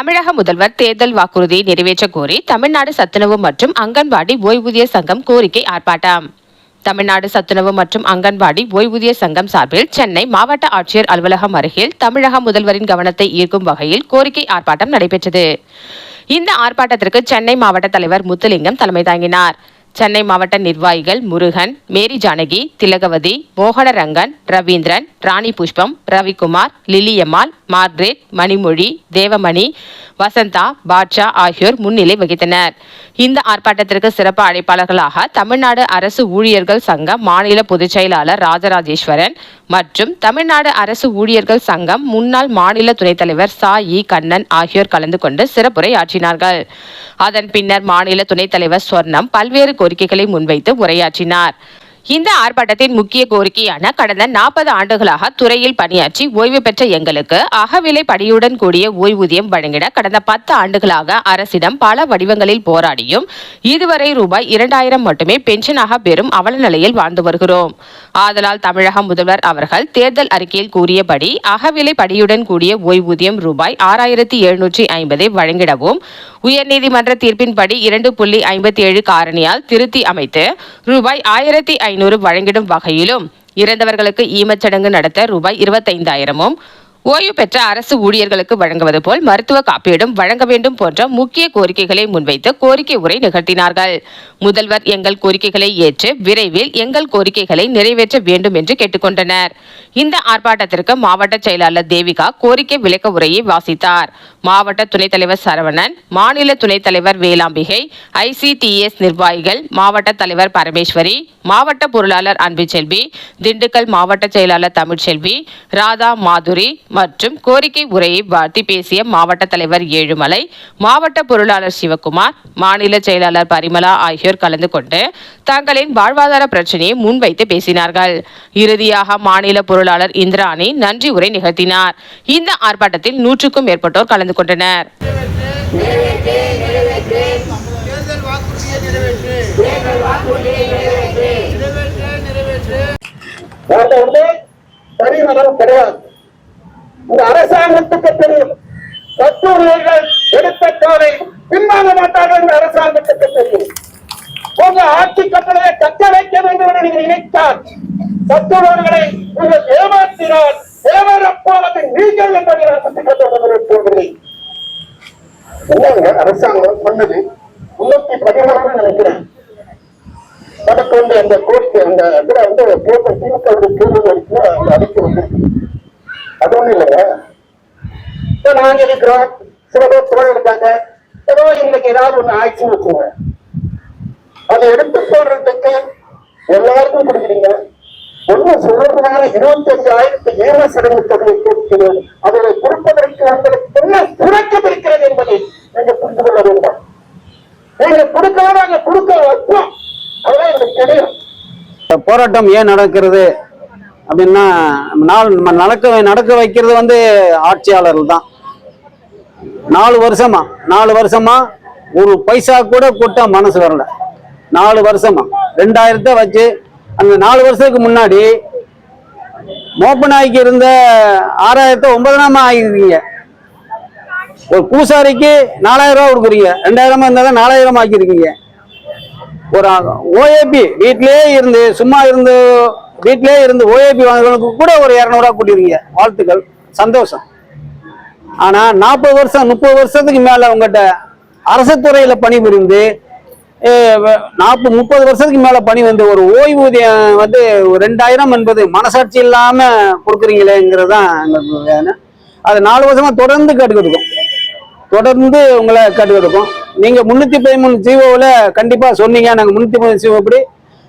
தமிழக முதல்வர் தேர்தல் வாக்குறுதியை நிறைவேற்ற கோரி தமிழ்நாடு சத்துணவு மற்றும் அங்கன்வாடி ஓய்வூதிய சங்கம் கோரிக்கை ஆர்ப்பாட்டம். தமிழ்நாடு சத்துணவு மற்றும் அங்கன்வாடி ஓய்வூதிய சங்கம் சார்பில் சென்னை மாவட்ட ஆட்சியர் அலுவலகம் அருகில் தமிழக முதல்வரின் கவனத்தை ஈர்க்கும் வகையில் கோரிக்கை ஆர்ப்பாட்டம் நடைபெற்றது. இந்த ஆர்ப்பாட்டத்திற்கு சென்னை மாவட்ட தலைவர் முத்துலிங்கம் தலைமை தாங்கினார். சென்னை மாவட்ட நிர்வாகிகள் முருகன் மேரி ஜானகி திலகவதி மோகனரங்கன் ரவீந்திரன் ராணி புஷ்பம் ரவிக்குமார் லிலியம்மாள் மார்க்ரெட் மணிமொழி தேவமணி வசந்தா பாட்ஷா ஆகியோர் முன்னிலை வகித்தனர். இந்த ஆர்ப்பாட்டத்திற்கு சிறப்பு அழைப்பாளர்களாக தமிழ்நாடு அரசு ஊழியர்கள் சங்க மாநில பொதுச் செயலாளர் ராஜராஜேஸ்வரன் மற்றும் தமிழ்நாடு அரசு ஊழியர்கள் சங்கம் முன்னாள் மாநில துணைத் தலைவர் சா இ. கண்ணன் ஆகியோர் கலந்து கொண்டு சிறப்புரை ஆற்றினார்கள் அதன் பின்னர் மாநில துணைத் தலைவர் சொர்ணம் பல்வேறு கோரிக்கைகளை முன்வைத்து உரையாற்றினார். இந்த ஆர்ப்பாட்டத்தின் முக்கிய கோரிக்கையான கடந்த நாற்பது ஆண்டுகளாக துறையில் பணியாற்றி ஓய்வு பெற்ற எங்களுக்கு அகவிலை படியுடன் கூடிய ஓய்வூதியம் வழங்கிட கடந்த பத்து ஆண்டுகளாக அரசிடம் பல வடிவங்களில் போராடியும் இதுவரை ரூபாய் இரண்டாயிரம் மட்டுமே பென்ஷனாக பெறும் அவல நிலையில் வாழ்ந்து வருகிறோம். ஆதலால் தமிழக முதல்வர் அவர்கள் தேர்தல் அறிக்கையில் கூறியபடி அகவிலை படியுடன் கூடிய ஓய்வூதியம் ரூபாய் ஆறாயிரத்தி எழுநூற்றி ஐம்பதை வழங்கிடவும் உயர்நீதிமன்ற தீர்ப்பின்படி இரண்டு புள்ளி ஐம்பத்தி ஏழு காரணியால் திருத்தி அமைத்து ரூபாய் ஆயிரத்தி ஐநூறு வழங்கிடும் வகையிலும் இறந்தவர்களுக்கு ஈமச்சடங்கு நடத்த ரூபாய் இருபத்தைந்தாயிரமும் ஓய்வு பெற்ற அரசு ஊழியர்களுக்கு வழங்குவது போல் மருத்துவ காப்பீடும் வழங்க வேண்டும் போன்ற முக்கிய கோரிக்கைகளை முன்வைத்து கோரிக்கை உரை நிகழ்த்தினார்கள். முதல்வர் எங்கள் கோரிக்கைகளை ஏற்று விரைவில் எங்கள் கோரிக்கைகளை நிறைவேற்ற வேண்டும் என்று கேட்டுக்கொண்டனர். இந்த ஆர்ப்பாட்டத்திற்கு மாவட்ட செயலாளர் தேவிகா கோரிக்கை விளக்க உரையை வாசித்தார். மாவட்ட துணைத் தலைவர் சரவணன் மாநில துணைத் தலைவர் வேளாம்பிகை ஐசிடிஎஸ் நிர்வாகிகள் மாவட்ட தலைவர் பரமேஸ்வரி மாவட்ட பொருளாளர் அன்புச்செல்வி திண்டுக்கல் மாவட்ட செயலாளர் தமிழ்ச்செல்வி ராதா மாதுரி மற்றும் கோரிக்கை உரையை வாழ்த்தி பேசிய மாவட்ட தலைவர் ஏழுமலை மாவட்ட பொருளாளர் சிவகுமார் மாநில செயலாளர் பரிமலா ஆகியோர் கலந்து கொண்டு தங்களின் வாழ்வாதார பிரச்சனையை முன்வைத்து பேசினார்கள். இறுதியாக மாநில பொருளாளர் இந்திராணி நன்றி உரை நிகழ்த்தினார். இந்த ஆர்ப்பாட்டத்தில் நூற்றுக்கும் மேற்பட்டோர் கலந்து கொண்டனர். நிறைவேற்று நிறைவேற்று நிறைவேற்று நாங்க வந்து தனிநபர் கிடையாது இந்த அரசாங்கத்துக்கு தெரியும். கட்டுரைகள் எடுத்த காலை பின்வாங்க மாட்டார்கள் என்று அரசாங்கத்துக்கு தெரியும். உங்க ஆட்சி கட்டளையை கட்ட வைக்க வேண்டும் என்று நீங்கள் நினைத்தால் கத்தூரர்களை நீங்கள் ஏமாற்றினால் ஏமாறப்போவது நீங்கள் என்பதை நான் சுட்டிக்காட்டுகிறேன் என்னங்க அரசாங்கம் சொன்னது முன்னூத்தி பதினாறு நினைக்கிறேன். எனக்கு வந்து அந்த கோர்ட் அந்த இதுல வந்து போட்ட திமுக கேள்வி வரைக்கும் அந்த அறிக்கை வந்திருக்கு. அது ஒண்ணும் இல்லைங்க இப்போ நாங்க இருக்கிறோம். சில பேர் தோழ இருக்காங்க. ஏதோ இன்னைக்கு ஏதாவது ஒண்ணு ஆயிடுச்சுன்னு வச்சுங்க அதை எடுத்து போடுறதுக்கு எல்லாருக்கும் கொடுக்குறீங்க. ஒண்ணு சொல்றதுனால இருபத்தி அஞ்சு ஆயிரத்தி ஏழு சடங்கு தொகையை கொடுக்கிறோம் அதை கொடுப்பதற்கு உங்களுக்கு என்ன சுரக்கம் இருக்கிறது என்பதை நீங்க புரிந்து கொள்ள வேண்டும். நீங்க கொடுக்கலாம் நாங்க கொடுக்க வைப்போம். அதெல்லாம் எங்களுக்கு தெரியும். போராட்டம் ஏன் நடக்கிறது? அப்படின்னா நம்ம நாள் நம்ம நடக்க நடக்க வைக்கிறது வந்து ஆட்சியாளர்கள் தான் நாலு வருஷமா நாலு வருஷமா ஒரு பைசா கூட கூட்ட மனசு வரல. நாலு வருஷமா. ரெண்டாயிரத்தை வச்சு அந்த நாலு வருஷத்துக்கு முன்னாடி மோப்பநாய்க்கு இருந்த ஆறாயிரத்தை ஒன்பதாயிரமா ஆகிருக்கீங்க ஒரு பூசாரிக்கு நாலாயிரம் ரூபா கொடுக்குறீங்க. ரெண்டாயிரமா இருந்தாலும் நாலாயிரம் ஆக்கியிருக்கீங்க. ஒரு ஓஏபி வீட்டிலே இருந்து சும்மா இருந்து வீட்டிலே இருந்து ஓஏபி வாங்குறவங்களுக்கு கூட ஒரு இரநூறுவா கூட்டிருக்கீங்க. வாழ்த்துக்கள். சந்தோஷம். ஆனா நாற்பது வருஷம் முப்பது வருஷத்துக்கு மேல உங்ககிட்ட அரசு துறையில பணிபுரிந்து நாற்பது முப்பது வருஷத்துக்கு மேல பணி வந்து ஒரு ஓய்வூதியம் வந்து ஒரு ரெண்டாயிரம் என்பது மனசாட்சி இல்லாம கொடுக்குறீங்களேங்கிறது தான் எங்களுக்கு வேணும். அது நாலு வருஷமா தொடர்ந்து கேட்டுக்கிட்டு தொடர்ந்து உங்களை கேட்டுக்கிட்டு நீங்க முன்னூத்தி பதிமூணு ஜீவோவில் கண்டிப்பா சொன்னீங்க. நாங்க முன்னூத்தி பதிமூணு ஜீவோ எப்படி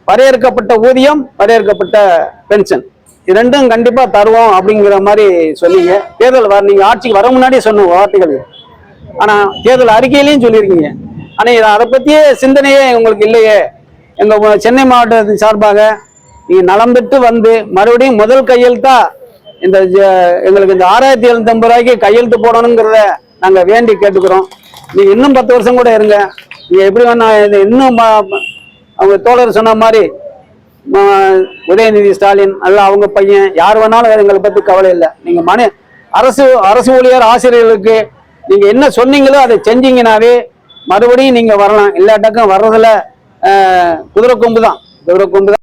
வரையறுக்கப்பட்ட ஊதியம் வரையறுக்கப்பட்ட பென்ஷன் ரெண்டும் கண்டிப்பா தருவோம் அப்படிங்கிற மாதிரி சொன்னீங்க. தேர்தல் வர நீங்க ஆட்சிக்கு வர முன்னாடியே சொன்ன வார்த்தைகள் ஆனா தேர்தல் அறிக்கையிலையும் சொல்லியிருக்கீங்க. ஆனா அதை பத்தியே சிந்தனையே உங்களுக்கு இல்லையே. எங்க சென்னை மாவட்டத்தின் சார்பாக நீங்க நலம் பெற்று வந்து மறுபடியும் முதல் கையெழுத்தா இந்த ஜ- எங்களுக்கு இந்த ஆறாயிரத்தி எழுநூத்தம்பது ரூபாய்க்கு கையெழுத்து போடணுங்கிறத நாங்க வேண்டி கேட்டுக்கிறோம். நீங்க இன்னும் பத்து வருஷம் கூட இருங்க. நீங்க எப்படி வேணா இன்னும் அவங்க தோழர் சொன்ன மாதிரி உதயநிதி ஸ்டாலின் அல்ல அவங்க பையன் யார் வேணாலும் எங்களை பற்றி கவலை இல்லை. நீங்கள் மனு அரசு அரசு ஊழியர் ஆசிரியர்களுக்கு நீங்கள் என்ன சொன்னீங்களோ அதை செஞ்சீங்கனாவே மறுபடியும் நீங்கள் வரலாம். இல்லாட்டாக்கும் வர்றதுல குதிரை கொம்பு தான் குதிரை கொம்பு தான்